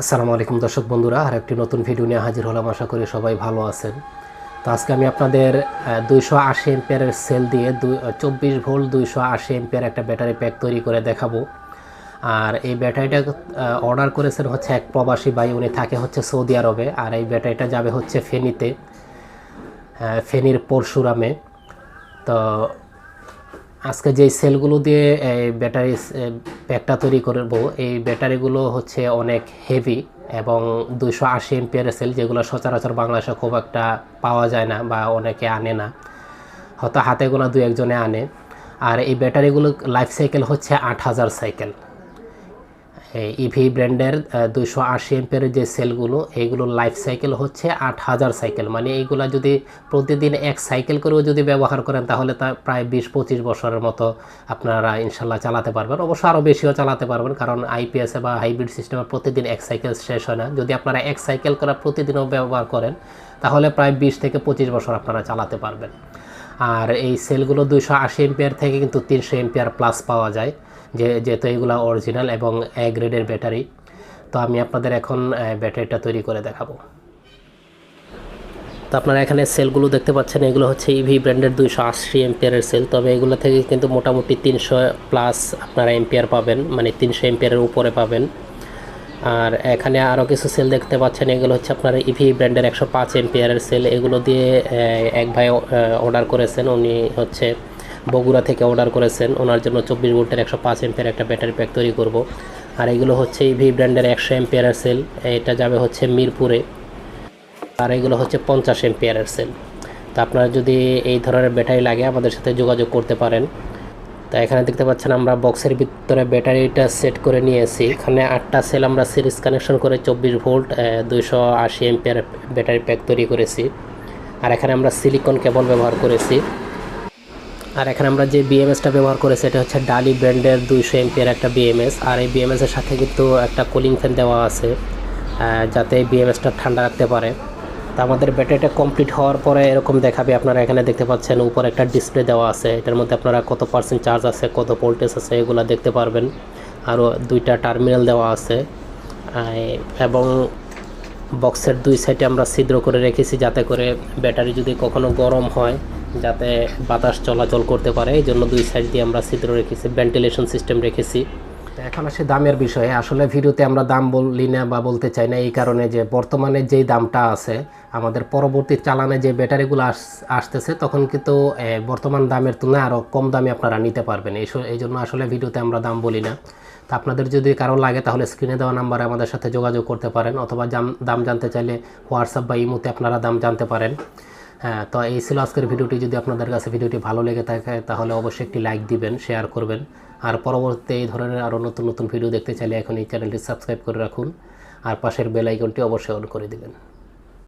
আসসালামু আলাইকুম দর্শক বন্ধুরা আর একটি নতুন ভিডিও নিয়ে হাজির হলাম। আশা করি সবাই ভালো আছেন। তো আজকে আমি আপনাদের দুইশো আশি এম্পিয়ারের সেল দিয়ে চব্বিশ ভোল্ট দুইশো আশি এম্পিয়ার একটা ব্যাটারি প্যাক তৈরি করে দেখাবো। আর এই ব্যাটারিটা অর্ডার করেছেন হচ্ছে এক প্রবাসী ভাই, উনি থাকে হচ্ছে সৌদি আরবে। আর এই ব্যাটারিটা যাবে হচ্ছে ফেনীতে ফেনীর পরশুরামে। তো আজকে যেই সেলগুলো দিয়ে এই ব্যাটারি প্যাকটা তৈরি করব। এই ব্যাটারিগুলো হচ্ছে অনেক হেভি এবং দুশো আশি এমপিয়ার সেল যেগুলো সচরাচর বাংলাদেশে খুব একটা পাওয়া যায় না বা অনেকে আনে না। হয়তো হাতে গোনা দু একজনে আনে। আর এই ব্যাটারিগুলো লাইফ সাইকেল হচ্ছে আট হাজার সাইকেল ইভি ব্র্যান্ডের দুশো আশি এম্পের যে সেলগুলো এইগুলোর লাইফ সাইকেল হচ্ছে আট হাজার সাইকেল মানে এইগুলা যদি প্রতিদিন এক সাইকেল করেও যদি ব্যবহার করেন, তাহলে তা প্রায় বিশ পঁচিশ বছরের মতো আপনারা ইনশাল্লাহ চালাতে পারবেন। অবশ্য আরও বেশিও চালাতে পারবেন, কারণ আইপিএসে বা হাইব্রিড সিস্টেমে প্রতিদিন এক সাইকেল শেষ হয় না। যদি আপনারা এক সাইকেল করা প্রতিদিনও ব্যবহার করেন, তাহলে প্রায় বিশ থেকে পঁচিশ বছর আপনারা চালাতে পারবেন। আর এই সেলগুলো দুইশো আশি এম্পিয়ার থেকে কিন্তু তিনশো এম্পিয়ার প্লাস পাওয়া যায়। যে যেহেতু এগুলো অরিজিনাল এবং এ গ্রেডের ব্যাটারি তো আমি আপনাদের এখন ব্যাটারিটা তৈরি করে দেখাবো। তো আপনারা এখানে সেলগুলো দেখতে পাচ্ছেন, এগুলো হচ্ছে ইভি ব্র্যান্ডের দুইশো আশি এম্পিয়ারের সেল তবে এগুলো থেকে কিন্তু মোটামুটি তিনশো প্লাস আপনারা এম্পিয়ার পাবেন মানে তিনশো এম্পিয়ারের উপরে পাবেন। আর এখানে আরও কিছু সেল দেখতে পাচ্ছেন, এগুলো হচ্ছে আপনার ইভি ব্র্যান্ডের একশো পাঁচ এম্পিয়ারের সেল এগুলো দিয়ে এক ভাই অর্ডার করেছেন, উনি হচ্ছে বগুড়া থেকে অর্ডার করেছেন। ওনার জন্য চব্বিশ ভোল্টের একশো পাঁচ এম্পিয়ার একটা ব্যাটারি প্যাক তৈরি করব। আর এগুলো হচ্ছে ইভি ব্র্যান্ডের একশো এম্পিয়ারের সেল এটা যাবে হচ্ছে মিরপুরে। আর এগুলো হচ্ছে পঞ্চাশ এম্পিয়ারের সেল তো আপনারা যদি এই ধরনের ব্যাটারি লাগে, আমাদের সাথে যোগাযোগ করতে পারেন। তো এখানে দেখতে পাচ্ছেন আমরা বক্সের ভিতরে ব্যাটারিটা সেট করে নিয়েছি। এখানে আটটা সেল আমরা সিরিজ কানেকশন করে চব্বিশ ভোল্ট দুইশো আশি এম্পিয়ার ব্যাটারি প্যাক তৈরি করেছি। আর এখানে আমরা সিলিকন কেবল ব্যবহার করেছি। আর এখানে আমরা যে বিএমএসটা ব্যবহার করেছি এটা হচ্ছে ডালি ব্র্যান্ডের দুইশো এমপিয়ার একটা বিএমএস আর এই এর সাথে কিন্তু একটা কুলিং ফ্যান দেওয়া আছে যাতে বিএমএসটা ঠান্ডা রাখতে পারে। তো আমাদের ব্যাটারিটা কমপ্লিট হওয়ার পরে এরকম দেখাবে, আপনারা এখানে দেখতে পাচ্ছেন উপর একটা ডিসপ্লে দেওয়া আছে। এটার মধ্যে আপনারা কত পার্সেন্ট চার্জ আছে, কত ভোল্টেজ আছে, এগুলো দেখতে পারবেন। আরও দুইটা টার্মিনাল দেওয়া আছে। এবং বক্সের দুই সাইডে আমরা ছিদ্র করে রেখেছি, যাতে করে ব্যাটারি যদি কখনো গরম হয় যাতে বাতাস চলাচল করতে পারে, এই জন্য দুই সাইড দিয়ে আমরা ছিদ্র রেখেছি ভেন্টিলেশন সিস্টেম রেখেছি। এখন আসে দামের বিষয়ে। আসলে ভিডিওতে আমরা দাম বলি না বা বলতে চাই না, এই কারণে যে বর্তমানে যেই দামটা আছে, আমাদের পরবর্তী চালানে যে ব্যাটারিগুলো আস- আসতেছে, তখন কিন্তু বর্তমান দামের তুলনায় আরও কম দামে আপনারা নিতে পারবেন। এই জন্য আসলে ভিডিওতে আমরা দাম বলি না। তা আপনাদের যদি কারও লাগে, তাহলে স্ক্রিনে দেওয়া নাম্বারে আমাদের সাথে যোগাযোগ করতে পারেন, অথবা দাম জানতে চাইলে হোয়াটসঅ্যাপ বা ইমোতে আপনারা দাম জানতে পারেন। হ্যাঁ তো এই ছিল আজকের ভিডিওটি। যদি আপনাদের কাছে ভিডিওটি ভালো লেগে থাকে, তাহলে অবশ্যই একটি লাইক দিবেন, শেয়ার করবেন। আর পরবর্তীতে এই ধরনের আরও নতুন নতুন ভিডিও দেখতে চাইলে এখন এই চ্যানেলটি সাবস্ক্রাইব করে রাখুন। আর পাশের বেল আইকনটি অবশ্যই অন করে দিবেন।